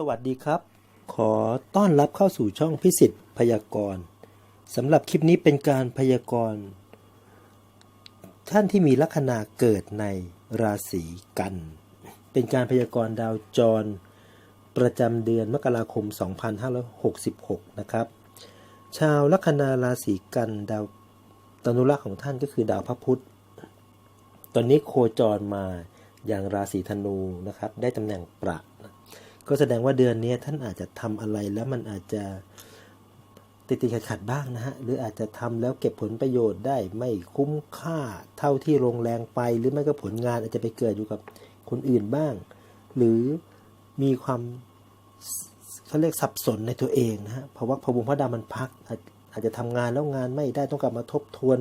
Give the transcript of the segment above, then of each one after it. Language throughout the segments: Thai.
สวัสดีครับ ขอต้อนรับเข้าสู่ช่องพิสิทธิ์พยากรณ์สำหรับคลิปนี้เป็นการพยากรณ์ท่านที่มีลัคนาเกิดในราศีกัน เป็นการพยากรณ์ดาวจร ประจำเดือนมกราคม 2566 นะครับ ชาวลัคนาราศีกันดาวตนุรักษ์ของท่านก็คือดาวพระพุธ ตอนนี้โคจรมาอย่างราศีธนูนะครับ ได้ตำแหน่งประ ก็แสดงว่าเดือนนี้ท่านอาจจะทำอะไรแล้วมันอาจจะติดติดขัดขัดบ้างนะฮะ หรืออาจจะทำแล้วเก็บผลประโยชน์ได้ไม่คุ้มค่าเท่าที่ลงแรงไป หรือไม่ก็ผลงานอาจจะไปเกิดอยู่กับคนอื่นบ้าง หรือมีความเขาเรียกสับสนในตัวเองนะฮะเพราะว่าพบุญพระดามันพัก อาจอาจจะทำงานแล้วงานไม่ได้ต้องกลับมาทบทวน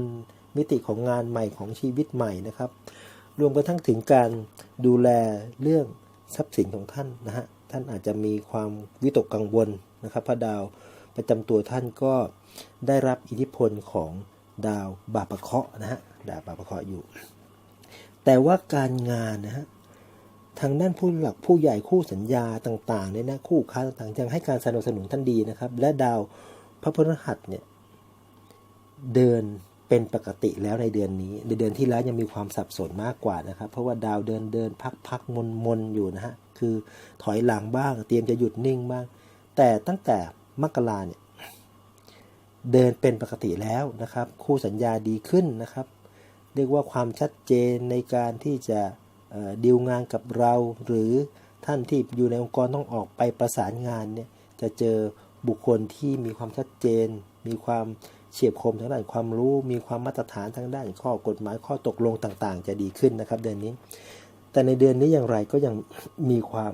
มิติของงานใหม่ของชีวิตใหม่นะครับ รวมกระทั่งถึงการดูแลเรื่องทรัพย์สินของท่านนะฮะ ท่านอาจจะมีความวิตกกังวลนะครับพระดาวประจำตัวท่านก็ได้รับอิทธิพลของดาวบาปะเคาะนะฮะดาวบาปะเคาะอยู่ แต่ว่าการงานนะฮะทางด้านผู้หลักผู้ใหญ่คู่สัญญาต่างๆเนี่ยนะคู่ค้าต่างๆยังให้การสนับสนุนท่านดีนะครับ และดาวพระพฤหัสเนี่ยเดินเป็นปกติแล้วในเดือนนี้ในเดือนที่แล้วยังมีความสับสนมากกว่านะครับ เพราะว่าดาวเดินเดินพักพักมนมนอยู่นะฮะ คือถอยหลังบ้าง เตรียมจะหยุดนิ่งบ้าง แต่ตั้งแต่มกราเนี่ยเดินเป็นปกติแล้วนะครับ คู่สัญญาดีขึ้นนะครับ เรียกว่าความชัดเจนในการที่จะเดีลงานกับเรา หรือท่านที่อยู่ในองค์กรต้องออกไปประสานงานเนี่ยจะเจอบุคคลที่มีความชัดเจน มีความเฉียบคมทางด้านความรู้ มีความมาตรฐานทางด้านข้อกฎหมายข้อตกลงต่างๆ จะดีขึ้นนะครับ เดือนนี้ แต่ในเดือนนี้อย่างไรก็ยังมีความ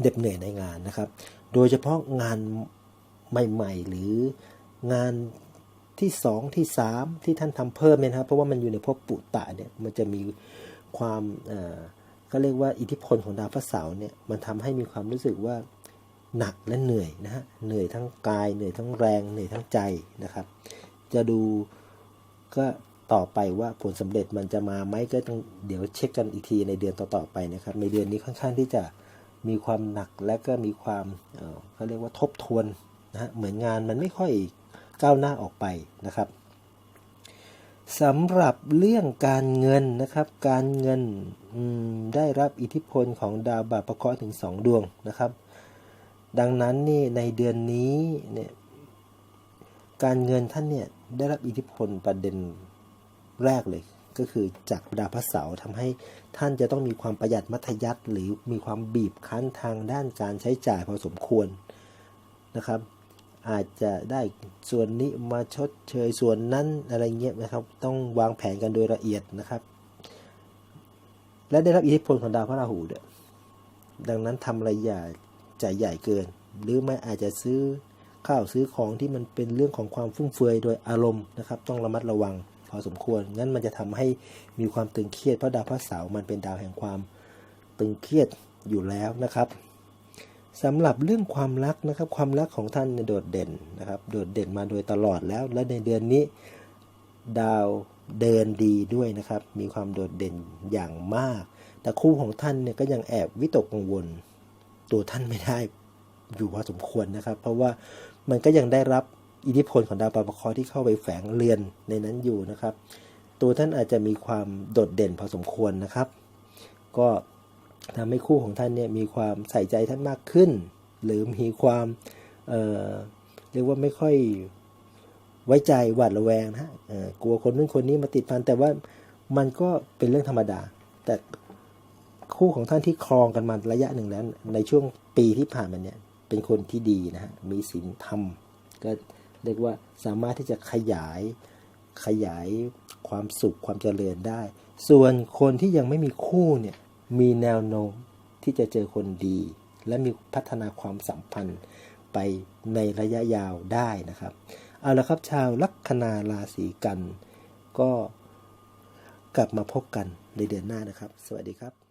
เหน็ดเหนื่อยในงานนะครับ โดยเฉพาะงานใหม่ ๆ หรืองานที่สองที่สามที่ท่านทำเพิ่มเนี่ยนะครับ เพราะว่ามันอยู่ในภพปุตตะเนี่ยมันจะมีความอ่อก็เรียกว่าอิทธิพลของดาวพระเสาร์เนี่ยมันทำให้มีความรู้สึกว่าหนักและเหนื่อยนะฮะเหนื่อยทั้งกายเหนื่อยทั้งแรงเหนื่อยทั้งใจนะครับ จะดูก็ ต่อไปว่าผลสำเร็จมันจะมาไหมก็ต้องเดี๋ยวเช็คกันอีกทีในเดือนต่อๆไปนะครับ ในเดือนนี้ค่อนข้างที่จะมีความหนักและก็มีความเขาเรียกว่าทบทวนนะฮะเหมือนงานมันไม่ค่อยก้าวหน้าออกไปนะครับสำหรับเรื่องการเงินนะครับ การเงินได้รับอิทธิพลของดาวบาปะเคราะห์ถึง 2 ดวงนะครับ ดังนั้นนี่ในเดือนนี้เนี่ยการเงินท่านเนี่ยได้รับอิทธิพลประเด็น แรกเลย ก็คือจากดาวพระเสาร์ทำให้ท่านจะต้องมีความประหยัดมัธยัติหรือมีความบีบคั้นทางด้านการใช้จ่ายพอสมควรนะครับ อาจจะได้ส่วนนี้มาชดเชยส่วนนั้นอะไรเงี้ยนะครับ ต้องวางแผนกันโดยละเอียดนะครับ และได้รับอิทธิพลของดาวพระราหูด้วยดังนั้นทำอะไรอย่าใจใหญ่เกิน หรือไม่อาจจะซื้อข้าวซื้อของที่มันเป็นเรื่องของความฟุ่มเฟือยโดยอารมณ์นะครับ ต้องระมัดระวัง พอสมควร งั้นมันจะทำให้มีความตึงเครียดเพราะดาวพระเสาร์มันเป็นดาวแห่งความตึงเครียดอยู่แล้วนะครับสำหรับเรื่องความรักนะครับ ความรักของท่านโดดเด่นนะครับ โดดเด่นมาโดยตลอดแล้ว และในเดือนนี้ ดาวเดินดีด้วยนะครับ มีความโดดเด่นอย่างมาก แต่คู่ของท่านเนี่ยก็ยังแอบวิตกกังวล ตัวท่านไม่ได้อยู่พอสมควรนะครับ เพราะว่ามันก็ยังได้รับ อิทธิพลของดาวปาปะเคราะห์ที่เข้าไปแฝงเรือนในนั้นอยู่นะครับ ตัวท่านอาจจะมีความโดดเด่นพอสมควรนะครับ ก็ทำให้คู่ของท่านเนี่ยมีความใส่ใจท่านมากขึ้น หรือมีความเเรียกว่าไม่ค่อยไว้ใจหวาดระแวงนะฮะกลัวคนนู้นคนนี้มาติดพันแต่ว่ามันก็เป็นเรื่องธรรมดา แต่คู่ของท่านที่ครองกันมาระยะหนึ่งแล้ว ในช่วงปีที่ผ่านมาเนี่ยเป็นคนที่ดีนะฮะมีศีลธรรมก็ เรียกว่าสามารถที่จะขยายขยายความสุขความเจริญได้ ส่วนคนที่ยังไม่มีคู่เนี่ยมีแนวโน้มที่จะเจอคนดี และมีพัฒนาความสัมพันธ์ไปในระยะยาวได้นะครับ เอาละครับชาวลัคนาราศีกัน ก็กลับมาพบกันในเดือนหน้านะครับ สวัสดีครับ